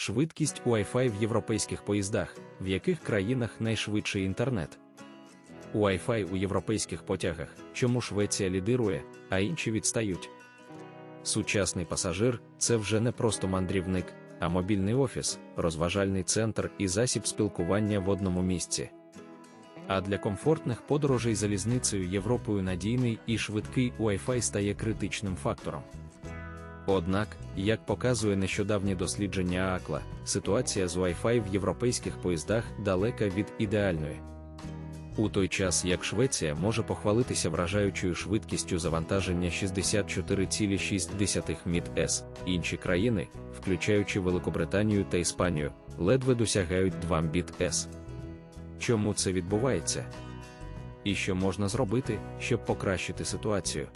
Швидкість Wi-Fi в європейських поїздах, в яких країнах найшвидший інтернет. Wi-Fi у європейських потягах, чому Швеція лідирує, а інші відстають. Сучасний пасажир це вже не просто мандрівник, а мобільний офіс, розважальний центр і засіб спілкування в одному місці. А для комфортних подорожей залізницею Європою надійний і швидкий Wi-Fi стає критичним фактором. Однак, як показує нещодавнє дослідження АКЛА, ситуація з Wi-Fi в європейських поїздах далека від ідеальної. У той час як Швеція може похвалитися вражаючою швидкістю завантаження 64,6 міт-С, інші країни, включаючи Великобританію та Іспанію, ледве досягають 2 мбіт-С. Чому це відбувається? І що можна зробити, щоб покращити ситуацію?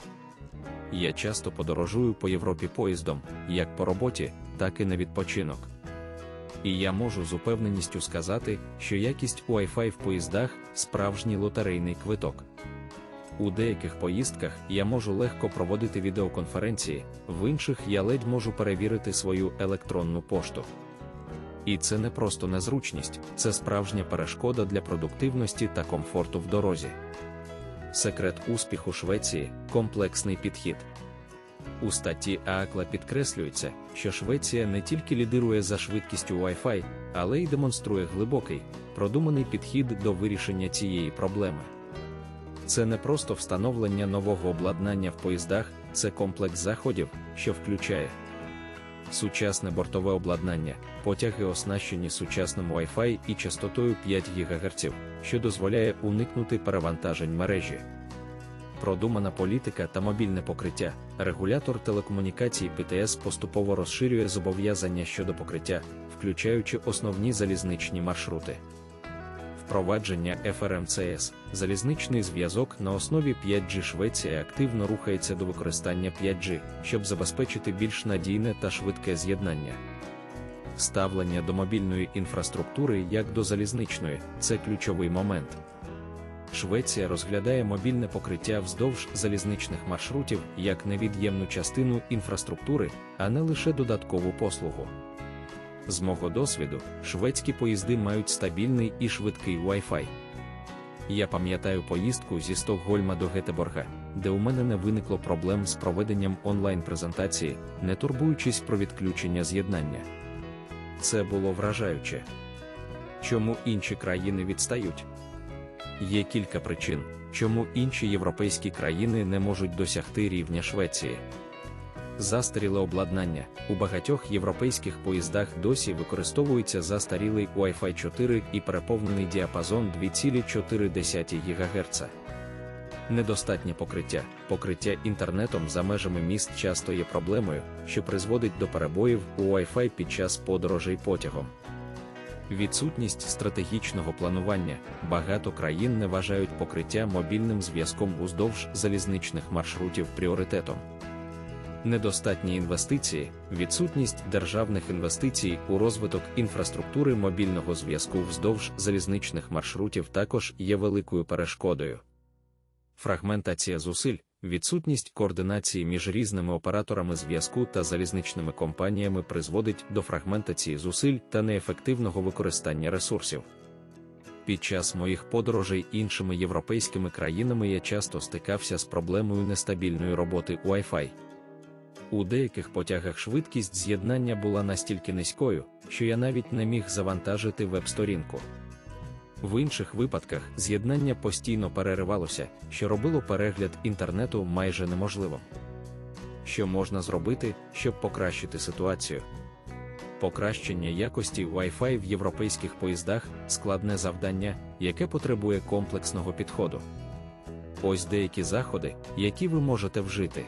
Я часто подорожую по Європі поїздом, як по роботі, так і на відпочинок. І я можу з упевненістю сказати, що якість Wi-Fi в поїздах справжній лотерейний квиток. У деяких поїздках я можу легко проводити відеоконференції, в інших я ледь можу перевірити свою електронну пошту. І це не просто незручність, це справжня перешкода для продуктивності та комфорту в дорозі. Секрет успіху Швеції комплексний підхід. У статті ААКЛА підкреслюється, що Швеція не тільки лідирує за швидкістю Wi-Fi, але й демонструє глибокий, продуманий підхід до вирішення цієї проблеми. Це не просто встановлення нового обладнання в поїздах, це комплекс заходів, що включає сучасне бортове обладнання, потяги оснащені сучасним Wi-Fi і частотою 5 ГГц, що дозволяє уникнути перевантажень мережі. Продумана політика та мобільне покриття, регулятор телекомунікацій ПТС поступово розширює зобов'язання щодо покриття, включаючи основні залізничні маршрути. Впровадження FRMCS, залізничний зв'язок на основі 5G Швеція активно рухається до використання 5G, щоб забезпечити більш надійне та швидке з'єднання. Ставлення до мобільної інфраструктури як до залізничної це ключовий момент. Швеція розглядає мобільне покриття вздовж залізничних маршрутів як невід'ємну частину інфраструктури, а не лише додаткову послугу. З мого досвіду, шведські поїзди мають стабільний і швидкий Wi-Fi. Я пам'ятаю поїздку зі Стокгольма до Гетеборга, де у мене не виникло проблем з проведенням онлайн-презентації, не турбуючись про відключення з'єднання. Це було вражаюче. Чому інші країни відстають? Є кілька причин, чому інші європейські країни не можуть досягти рівня Швеції. Застаріле обладнання у багатьох європейських поїздах досі використовується застарілий Wi-Fi 4 і переповнений діапазон 2,4 ГГц. Недостатнє покриття. Покриття інтернетом за межами міст часто є проблемою, що призводить до перебоїв у Wi-Fi під час подорожей потягом. Відсутність стратегічного планування. Багато країн не вважають покриття мобільним зв'язком уздовж залізничних маршрутів пріоритетом. Недостатні інвестиції, відсутність державних інвестицій у розвиток інфраструктури мобільного зв'язку вздовж залізничних маршрутів також є великою перешкодою. Фрагментація зусиль, відсутність координації між різними операторами зв'язку та залізничними компаніями призводить до фрагментації зусиль та неефективного використання ресурсів. Під час моїх подорожей іншими європейськими країнами я часто стикався з проблемою нестабільної роботи Wi-Fi. У деяких потягах швидкість з'єднання була настільки низькою, що я навіть не міг завантажити веб-сторінку. В інших випадках з'єднання постійно переривалося, що робило перегляд інтернету майже неможливим. Що можна зробити, щоб покращити ситуацію? Покращення якості Wi-Fi в європейських поїздах складне завдання, яке потребує комплексного підходу. Ось деякі заходи, які ви можете вжити.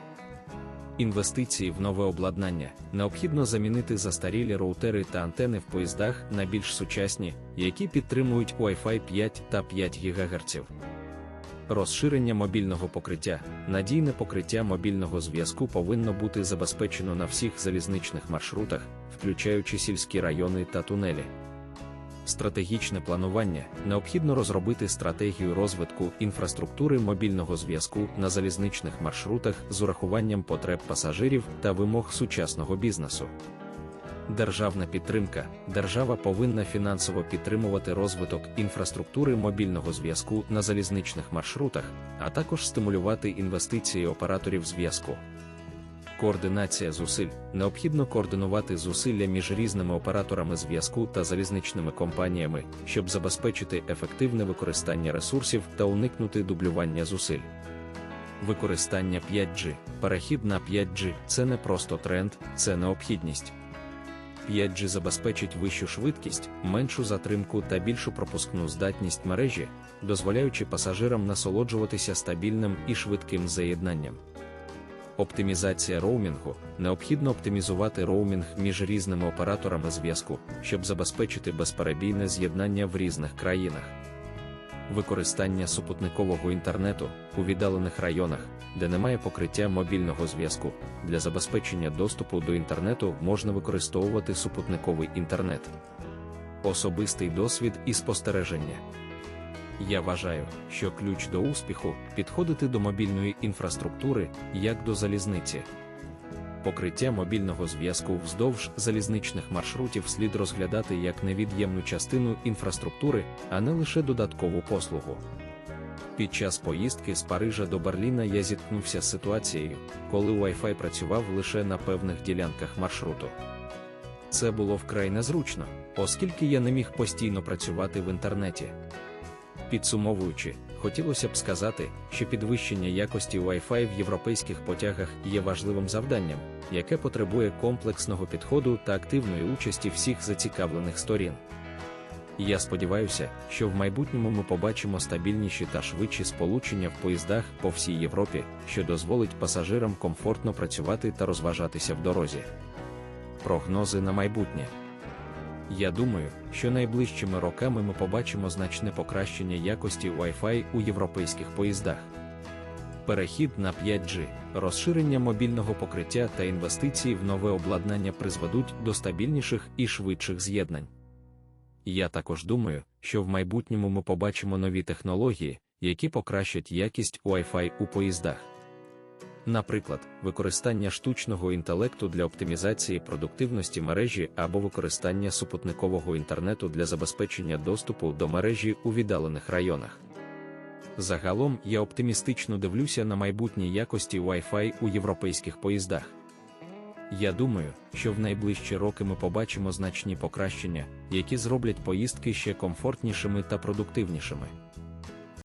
Інвестиції в нове обладнання необхідно замінити застарілі роутери та антени в поїздах на більш сучасні, які підтримують Wi-Fi 5 та 5 ГГц. Розширення мобільного покриття, надійне покриття мобільного зв'язку повинно бути забезпечено на всіх залізничних маршрутах, включаючи сільські райони та тунелі. Стратегічне планування необхідно розробити стратегію розвитку інфраструктури мобільного зв'язку на залізничних маршрутах з урахуванням потреб пасажирів та вимог сучасного бізнесу. Державна підтримка. Держава повинна фінансово підтримувати розвиток інфраструктури мобільного зв'язку на залізничних маршрутах, а також стимулювати інвестиції операторів зв'язку. Координація зусиль необхідно координувати зусилля між різними операторами зв'язку та залізничними компаніями, щоб забезпечити ефективне використання ресурсів та уникнути дублювання зусиль. Використання 5G. Перехід на 5G це не просто тренд, це необхідність. 5G забезпечить вищу швидкість, меншу затримку та більшу пропускну здатність мережі, дозволяючи пасажирам насолоджуватися стабільним і швидким заєднанням. Оптимізація роумінгу необхідно оптимізувати роумінг між різними операторами зв'язку, щоб забезпечити безперебійне з'єднання в різних країнах. Використання супутникового інтернету у віддалених районах, де немає покриття мобільного зв'язку, для забезпечення доступу до інтернету можна використовувати супутниковий інтернет. Особистий досвід і спостереження. Я вважаю, що ключ до успіху підходити до мобільної інфраструктури як до залізниці. Покриття мобільного зв'язку вздовж залізничних маршрутів слід розглядати як невід'ємну частину інфраструктури, а не лише додаткову послугу. Під час поїздки з Парижа до Берліна я зіткнувся з ситуацією, коли Wi-Fi працював лише на певних ділянках маршруту. Це було вкрай незручно, оскільки я не міг постійно працювати в інтернеті. Підсумовуючи, хотілося б сказати, що підвищення якості Wi-Fi в європейських потягах є важливим завданням, яке потребує комплексного підходу та активної участі всіх зацікавлених сторін. Я сподіваюся, що в майбутньому ми побачимо стабільніші та швидші сполучення в поїздах по всій Європі, що дозволить пасажирам комфортно працювати та розважатися в дорозі. Прогнози на майбутнє. Я думаю, що найближчими роками ми побачимо значне покращення якості Wi-Fi у європейських поїздах. Перехід на 5G, розширення мобільного покриття та інвестиції в нове обладнання призведуть до стабільніших і швидших з'єднань. Я також думаю, що в майбутньому ми побачимо нові технології, які покращать якість Wi-Fi у поїздах. Наприклад, використання штучного інтелекту для оптимізації продуктивності мережі або використання супутникового інтернету для забезпечення доступу до мережі у віддалених районах. Загалом я оптимістично дивлюся на майбутні якості Wi-Fi у європейських поїздах. Я думаю, що в найближчі роки ми побачимо значні покращення, які зроблять поїздки ще комфортнішими та продуктивнішими.